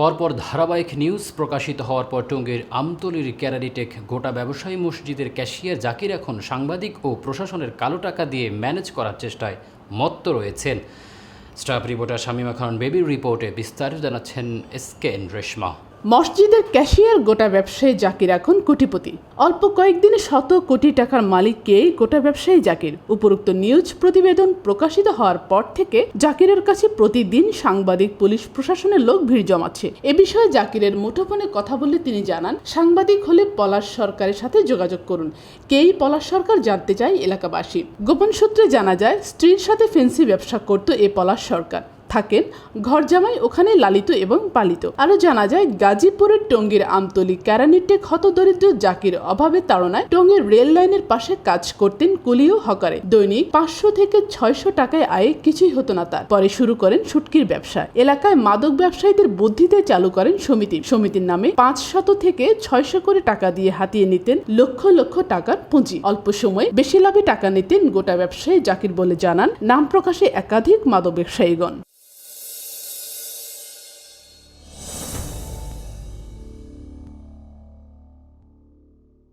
পরপর ধারাবাহিক নিউজ প্রকাশিত হওয়ার পর টঙ্গীর আমতলির ক্যারারিটেক গোটা ব্যবসায়ী মসজিদের ক্যাশিয়ার জাকির এখন সাংবাদিক ও প্রশাসনের কালো টাকা দিয়ে ম্যানেজ করার চেষ্টায় মত্ত রয়েছেন। স্টাফ রিপোর্টার শামীমা খান বেবির রিপোর্টে বিস্তারিত জানাচ্ছেন এস কে রেশমা। মসজিদের ক্যাশিয়ার গোটা ব্যবসায়ী জাকির এখন কোটিপতি। অল্প কয়েকদিনে শত কোটি টাকার মালিককে গোটা ব্যবসায়ী জাকির। উপরোক্ত নিউজ প্রতিবেদন প্রকাশিত হওয়ার পর থেকে জাকিরের কাছে প্রতিদিন সাংবাদিক, পুলিশ প্রশাসনের লোক ভিড় জমাচ্ছে। এ বিষয়ে জাকিরের মুঠোফোনে কথা বলে তিনি জানান, সাংবাদিক হলে পলাশ সরকারের সাথে যোগাযোগ করুন। কেই পলাশ সরকার জানতে চায় এলাকাবাসী। গোপন সূত্রে জানা যায়, স্ত্রীর সাথে ফেন্সি ব্যবসা করত এ পলাশ সরকার। থাকেন ঘর জামাই ওখানে লালিত এবং পালিত। আরও জানা যায়, গাজীপুরের টঙ্গীর আমতলি ক্যারানিটে ক্ষত দরিদ্র জাকির অভাবে তাড়নায় টঙ্গীর রেল লাইনের পাশে কাজ করতেন কুলিও হকারে। দৈনিক পাঁচশো থেকে ছয়শো টাকায় আয়ে কিছুই হতো না তার। পরে শুরু করেন শুটকির ব্যবসা। এলাকায় মাদক ব্যবসায়ীদের বুদ্ধিতে চালু করেন সমিতি। সমিতির নামে পাঁচ শত থেকে ছয়শো করে টাকা দিয়ে হাতিয়ে নিতেন লক্ষ লক্ষ টাকার পুঁজি। অল্প সময়ে বেশি লাভে টাকা নিতেন গোটা ব্যবসায়ী জাকির বলে জানান, নাম প্রকাশে একাধিক মাদক ব্যবসায়ীগণ।